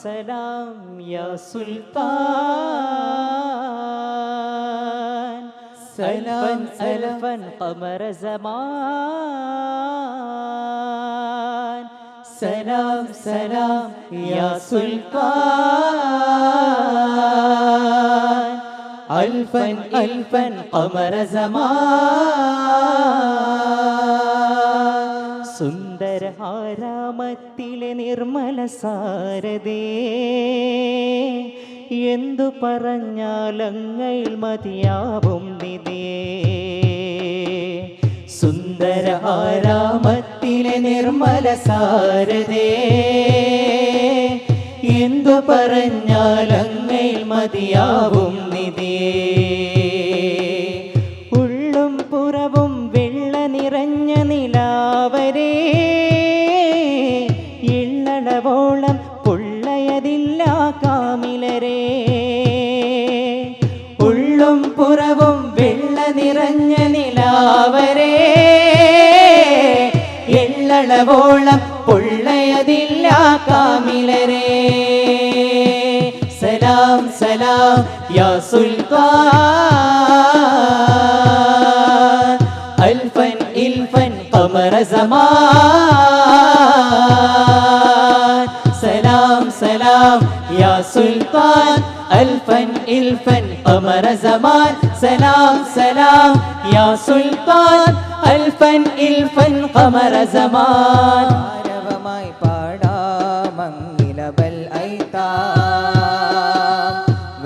സലാം യാ സുൽത്താൻ സലാം അൽഫൻ ഖമറ സമാൻ സലാം സലാം യാ സുൽത്താൻ അൽഫൻ അൽഫൻ ഖമറ സമാൻ സുന്ദര ആരാമത്തിലെ നിർമ്മല സാരദേ എന്തു പറഞ്ഞാലങ്ങയിൽ മതിയാവും നിതേ സുന്ദര ആരാമത്തിലെ നിർമ്മല സാരദേ എന്തു പറഞ്ഞാലങ്ങയിൽ മതിയാവും നിധിയേ ഇള്ളളവോളം പുള്ളയതില്ല കാമിലരേ. ഉള്ളും പുറവും വെള്ള നിറഞ്ഞ നിലാവരേ. എള്ളളവോളം പുള്ളയതില്ല കാമിലരേ. സലാം സലാം യാ സുൽത്താൻ. അൽഫൻ ഇൽഫൻ കമറ സമാൻ യാ സുൽത്താൻ അൽഫൻ ഇൽഫൻ ഖമറ സമാൻ സലാം സലാം യാ സുൽത്താൻ അൽഫൻ ഇൽഫൻ ഖമറ സമാൻ ആരവമായി പാടാമങ്ങിലബൽ ഐത്താം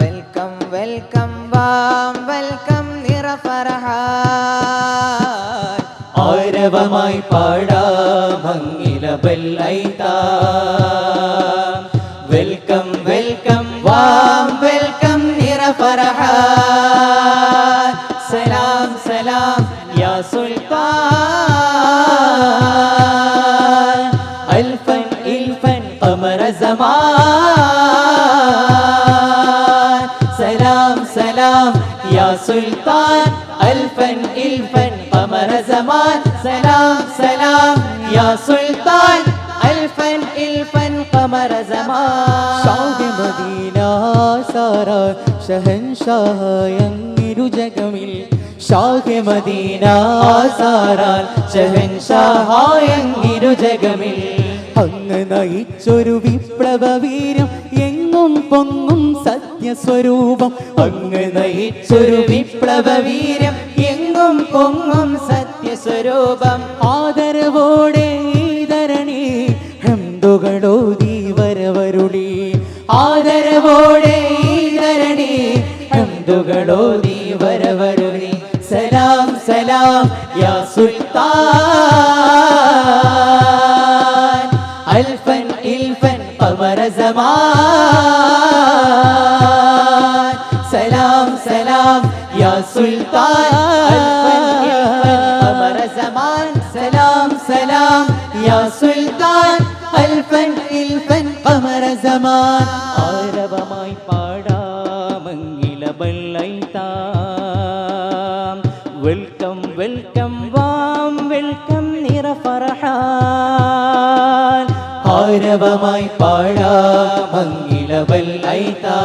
വെൽക്കം വെൽക്കം വാം വെൽക്കം നിറഫറഹാൻ ആരവമായി പാടാമങ്ങില ബല്ലൈതാം സമാൻ സലാം സലാം യാ സുൽത്താൻ അൽഫൻ ഇൽഫൻ ഖമറ സമാൻ സലാം സലാം യാ സുൽത്താൻ അൽഫൻ ഇൽഫൻ ഖമറ സമാൻ ഷാഹെ മദീന സാറ ഷഹൻഷാഹയങ്ങിരു ജഗമിൽ ഷാഹെ മദീന സാറാൻ ഷഹൻഷാഹായങ്ങിരു ജഗമിൽ അങ്ങ് നയിച്ചൊരു വിപ്ലവ വീരം എങ്ങും പൊങ്ങും സത്യസ്വരൂപം. അങ്ങ് നയിച്ചൊരു വിപ്ലവ വീരം എങ്ങും പൊങ്ങും സത്യസ്വരൂപം. ആദരവോടെ ഈതരണി ഹംദുകളോതി ദീവരവരുളി ആദരവോടെ ഈ ധരണി ഹിന്ദുകളോ നീ വരവരുളി. സലാം സലാം യാ സുൽത്താൻ അൽഫൻ ഇൽഫൻ ഖമറ സമാൻ സലാം സലാം യാ സുൽത്താൻ അൽഫൻ ഇൽഫൻ ഖമറ സമാൻ സലാം സലാം യാ സുൽത്താൻ അൽഫൻ ഇൽഫൻ ഖമറ സമാൻ ആരവമായി പാടാമങ്ങില ബല്ലൈതാം ആരവമായി പാടാമങ്ങില ബല്ലൈതാം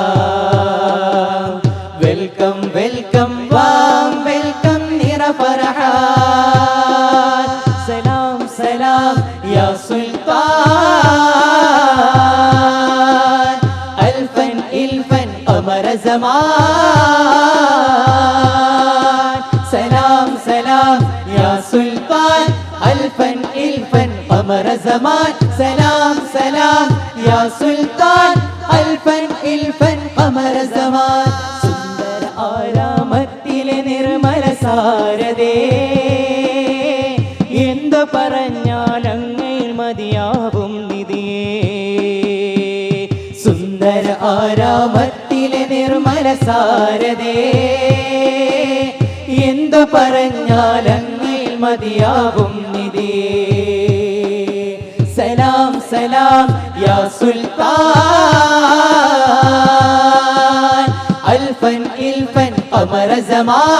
വെൽക്കം വെൽക്കം വാം വെൽക്കം നിറ ഫർഹാൻ സലാം സലാം യാ സുൽത്താൻ അൽഫൻ ഇൽഫൻ ഖമറ സമാൻ ഇൽഫൻ ഖമറ സമാൻ. സലാം സലാം യാ സുൽത്താൻ. അൽഫൻ ഇൽഫൻ ഖമറ സമാൻ. സുന്ദര ആരാമത്തിലെ നിർമ്മല സാരതേ എന്തു പറഞ്ഞാലങ്ങയിൽ മതിയാവും നിധിയേ സുന്ദര ആരാമത്തിലെ നിർമ്മല സാരതേ എന്തു പറഞ്ഞാലങ്ങയിൽ മതിയാവും നിധിയേ സലാം സലാം യാ സുൽത്താൻ. അൽഫൻ ഇൽഫൻ അമര സമാൻ.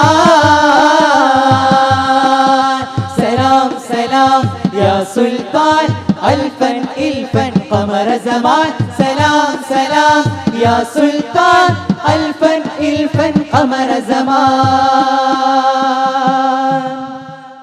സലാം സലാം യാ സുൽത്താൻ. അൽഫൻ ഇൽഫൻ അമര സമാൻ. സലാം സലാം യാ സുൽത്താൻ. അൽഫൻ ഇൽഫൻ അമര സമാൻ.